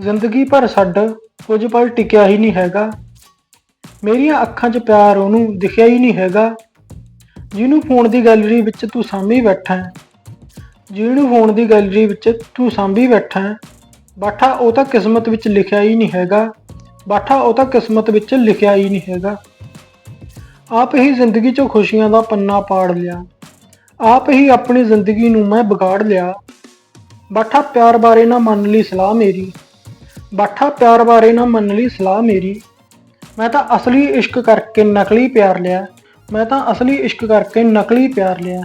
ਜ਼ਿੰਦਗੀ ਭਰ ਛੱਡ ਕੁਝ ਪਲ ਟਿਕਿਆ ਹੀ ਨਹੀਂ ਹੈਗਾ। ਮੇਰੀਆਂ ਅੱਖਾਂ 'ਚ ਪਿਆਰ ਉਹਨੂੰ ਦਿਖਿਆ ਹੀ ਨਹੀਂ ਹੈਗਾ। ਜਿਹਨੂੰ ਫੋਨ ਦੀ ਗੈਲਰੀ ਵਿੱਚ ਤੂੰ ਸਾਂਭੀ ਬੈਠਾ ਹੈ। ਜਿਹਨੂੰ ਫੋਨ ਦੀ ਗੈਲਰੀ ਵਿੱਚ ਤੂੰ ਸਾਂਭੀ ਬੈਠਾ ਹੈ। ਬਾਠਾ ਉਹ ਤਾਂ ਕਿਸਮਤ ਵਿੱਚ ਲਿਖਿਆ ਹੀ ਨਹੀਂ ਹੈਗਾ। ਬਾਠਾ ਉਹ ਤਾਂ ਕਿਸਮਤ ਵਿੱਚ ਲਿਖਿਆ ਹੀ ਨਹੀਂ ਹੈਗਾ। ਆਪ ਹੀ ਜ਼ਿੰਦਗੀ 'ਚੋਂ ਖੁਸ਼ੀਆਂ ਦਾ ਪੰਨਾ ਪਾੜ ਲਿਆ। ਆਪ ਹੀ ਆਪਣੀ ਜ਼ਿੰਦਗੀ ਨੂੰ ਮੈਂ ਵਿਗਾੜ ਲਿਆ। ਬਾਠਾ ਪਿਆਰ ਬਾਰੇ ਨਾ ਮੰਨ ਲਈ ਸਲਾਹ ਮੇਰੀ। ਬਾਠਾ, ਪਿਆਰ ਬਾਰੇ ਨਾ ਮੰਨ ਲਈ ਸਲਾਹ ਮੇਰੀ। ਮੈਂ ਤਾਂ ਅਸਲੀ ਇਸ਼ਕ ਕਰਕੇ ਨਕਲੀ ਪਿਆਰ ਲਿਆ। ਮੈਂ ਤਾਂ ਅਸਲੀ ਇਸ਼ਕ ਕਰਕੇ ਨਕਲੀ ਪਿਆਰ ਲਿਆ।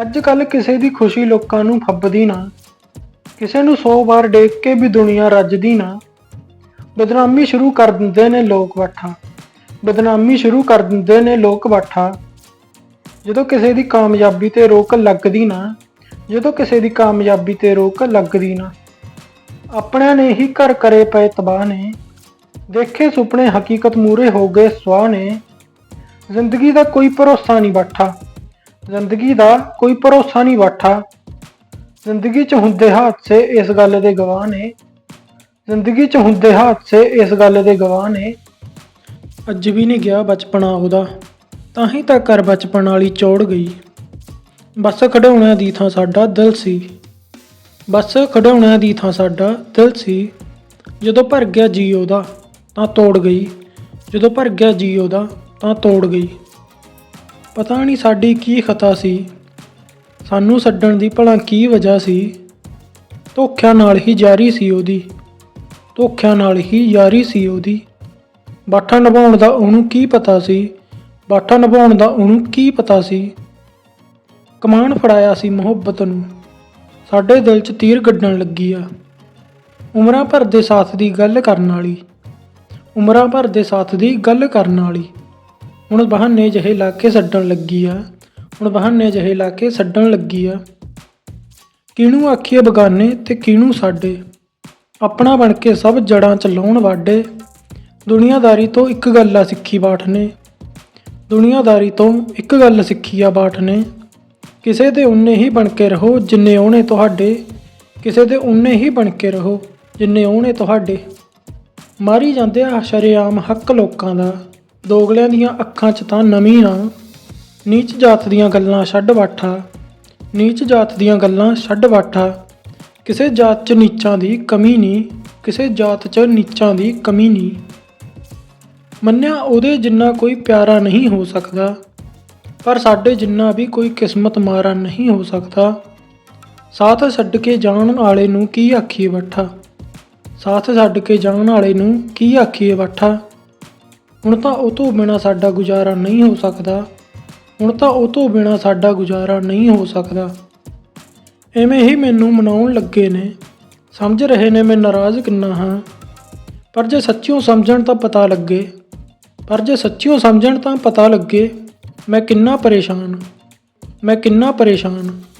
ਅੱਜ ਕੱਲ ਕਿਸੇ ਦੀ ਖੁਸ਼ੀ ਲੋਕਾਂ ਨੂੰ ਫੱਬਦੀ ਨਾ। ਕਿਸੇ ਨੂੰ 100 ਵਾਰ ਡੇਕ ਕੇ ਵੀ ਦੁਨੀਆ ਰੱਜਦੀ ਨਾ। ਬਦਨਾਮੀ ਸ਼ੁਰੂ ਕਰ ਦਿੰਦੇ ਨੇ ਲੋਕ ਬਾਠਾ। ਬਦਨਾਮੀ ਸ਼ੁਰੂ ਕਰ ਦਿੰਦੇ ਨੇ ਲੋਕ ਬਾਠਾ। ਜਦੋਂ ਕਿਸੇ ਦੀ ਕਾਮਯਾਬੀ ਤੇ ਰੋਕ ਲੱਗਦੀ ਨਾ। ਜਦੋਂ ਕਿਸੇ ਦੀ ਕਾਮਯਾਬੀ ਤੇ ਰੋਕ ਲੱਗਦੀ ਨਾ। ਆਪਣਿਆਂ ਨੇ ਹੀ ਘਰ ਕਰੇ ਪਏ ਤਬਾਹ ਨੇ। ਦੇਖੇ ਸੁਪਨੇ ਹਕੀਕਤ ਮੂਰੇ ਹੋ ਗਏ ਸਵਾਹ ਨੇ। ਜ਼ਿੰਦਗੀ ਦਾ ਕੋਈ ਭਰੋਸਾ ਨਹੀਂ ਬਾਠਾ। ਜ਼ਿੰਦਗੀ ਦਾ ਕੋਈ ਭਰੋਸਾ ਨਹੀਂ ਬਾਠਾ। ਜ਼ਿੰਦਗੀ 'ਚ ਹੁੰਦੇ ਹਾਦਸੇ ਇਸ ਗੱਲ ਦੇ ਗਵਾਹ ਨੇ। ਜ਼ਿੰਦਗੀ 'ਚ ਹੁੰਦੇ ਹਾਦਸੇ ਇਸ ਗੱਲ ਦੇ ਗਵਾਹ ਨੇ। ਅੱਜ ਵੀ ਨਹੀਂ ਗਿਆ ਬਚਪਨਾ ਉਹਦਾ। ਤਾਂ ਹੀ ਤਾਂ ਕਰ ਬਚਪਨ ਵਾਲੀ ਚੋੜ ਗਈ। ਬੱਸ ਖਡਾਉਣਿਆਂ ਦੀ ਥਾਂ ਸਾਡਾ ਦਿਲ ਸੀ। ਬੱਸ ਖਡਾਉਣਿਆਂ ਦੀ ਥਾਂ ਸਾਡਾ ਦਿਲ ਸੀ। ਜਦੋਂ ਭਰ ਗਿਆ ਜੀ ਉਹਦਾ ਤਾਂ ਤੋੜ ਗਈ। ਜਦੋਂ ਭਰ ਗਿਆ ਜੀ ਉਹਦਾ ਤਾਂ ਤੋੜ ਗਈ। ਪਤਾ ਨਹੀਂ ਸਾਡੀ ਕੀ ਖਤਾ ਸੀ। ਸਾਨੂੰ ਛੱਡਣ ਦੀ ਭਲਾ ਕੀ ਵਜ੍ਹਾ ਸੀ। ਧੋਖਿਆਂ ਨਾਲ ਹੀ ਜਾਰੀ ਸੀ ਉਹਦੀ। ਧੋਖਿਆਂ ਨਾਲ ਹੀ ਯਾਰੀ ਸੀ ਉਹਦੀ। ਬਾਠਾ ਨਿਭਾਉਣ ਦਾ ਉਹਨੂੰ ਕੀ ਪਤਾ ਸੀ? ਬਾਠਾ ਨਿਭਾਉਣ ਦਾ ਉਹਨੂੰ ਕੀ ਪਤਾ ਸੀ? ਕਮਾਨ ਫੜਾਇਆ ਸੀ ਮੁਹੱਬਤ ਨੂੰ। ਸਾਡੇ ਦਿਲ 'ਚ ਤੀਰ ਗੱਡਣ ਲੱਗੀ ਆ। ਉਮਰਾਂ ਭਰ ਦੇ ਸਾਥ ਦੀ ਗੱਲ ਕਰਨ ਵਾਲੀ। ਉਮਰਾਂ ਭਰ ਦੇ ਸਾਥ ਦੀ ਗੱਲ ਕਰਨ ਵਾਲੀ। ਹੁਣ ਬਹਾਨੇ ਜਿਹੇ ਲਾ ਕੇ ਛੱਡਣ ਲੱਗੀ ਆ। ਹੁਣ ਬਹਾਨੇ ਜਿਹੇ ਲਾ ਕੇ ਛੱਡਣ ਲੱਗੀ ਆ। ਕਿਹਨੂੰ ਆਖੀਏ ਬਗਾਨੇ ਤੇ ਕਿਹਨੂੰ ਸਾਡੇ? ਆਪਣਾ ਬਣ ਕੇ ਸਭ ਜੜਾਂ ਚ ਲਾਉਣ ਵਾਡੇ। ਦੁਨੀਆਦਾਰੀ ਤੋਂ ਇੱਕ ਗੱਲ ਆ ਸਿੱਖੀ ਬਾਠ ਨੇ। ਦੁਨੀਆਦਾਰੀ ਤੋਂ ਇੱਕ ਗੱਲ ਸਿੱਖੀ ਆ ਬਾਠ ਨੇ। ਕਿਸੇ ਦੇ ਉਨੇ ਹੀ ਬਣ ਕੇ ਰਹੋ ਜਿੰਨੇ ਉਹਨੇ ਤੁਹਾਡੇ, ਕਿਸੇ ਦੇ ਉਨੇ ਹੀ ਬਣ ਕੇ ਰਹੋ ਜਿੰਨੇ ਉਹਨੇ ਤੁਹਾਡੇ। ਮਾਰੀ ਜਾਂਦੇ ਆ ਸ਼ਰੇਆਮ ਹੱਕ ਲੋਕਾਂ ਦਾ, ਦੋਗਲਿਆਂ ਦੀਆਂ ਅੱਖਾਂ 'ਚ ਤਾਂ ਨਵੀਂ ਨਾ ਨੀਚ ਜਾਤ ਦੀਆਂ ਗੱਲਾਂ ਛੱਡ ਬਾਠਾ ਨੀਚ ਜਾਤ ਦੀਆਂ ਗੱਲਾਂ ਛੱਡ ਬਾਠਾ ਕਿਸੇ ਜਾਤ 'ਚ ਨੀਚਾਂ ਦੀ ਕਮੀ ਨਹੀਂ ਕਿਸੇ ਜਾਤ 'ਚ ਨੀਚਾਂ ਦੀ ਕਮੀ ਨਹੀਂ ਮੰਨਿਆ ਉਹਦੇ ਜਿੰਨਾ ਕੋਈ ਪਿਆਰਾ ਨਹੀਂ ਹੋ ਸਕਦਾ। ਪਰ ਸਾਡੇ ਜਿੰਨਾ ਵੀ ਕੋਈ ਕਿਸਮਤ ਮਾਰਾ ਨਹੀਂ ਹੋ ਸਕਦਾ। ਸਾਥ ਛੱਡ ਕੇ ਜਾਣ ਵਾਲੇ ਨੂੰ ਕੀ ਆਖੀਏ ਬੱਠਾ? ਸਾਥ ਛੱਡ ਕੇ ਜਾਣ ਵਾਲੇ ਨੂੰ ਕੀ ਆਖੀਏ ਬੱਠਾ? ਹੁਣ ਤਾਂ ਉਹ ਤੋਂ ਬਿਨਾ ਸਾਡਾ ਗੁਜ਼ਾਰਾ ਨਹੀਂ ਹੋ ਸਕਦਾ। ਹੁਣ ਤਾਂ ਉਹ ਤੋਂ ਬਿਨਾ ਸਾਡਾ ਗੁਜ਼ਾਰਾ ਨਹੀਂ ਹੋ ਸਕਦਾ। ਐਵੇਂ ਹੀ ਮੈਨੂੰ ਮਨਾਉਣ ਲੱਗੇ ਨੇ। ਸਮਝ ਰਹੇ ਨੇ ਮੈਂ ਨਾਰਾਜ਼ ਕਿੰਨਾ ਹਾਂ। ਪਰ ਜੇ ਸੱਚਿਓ ਸਮਝਣ ਤਾਂ ਪਤਾ ਲੱਗੇ। ਪਰ ਜੇ ਸੱਚਿਓ ਸਮਝਣ ਤਾਂ ਪਤਾ ਲੱਗੇ। ਮੈਂ ਕਿੰਨਾ ਪਰੇਸ਼ਾਨ ਮੈਂ ਕਿੰਨਾ ਪਰੇਸ਼ਾਨ ਹਾਂ।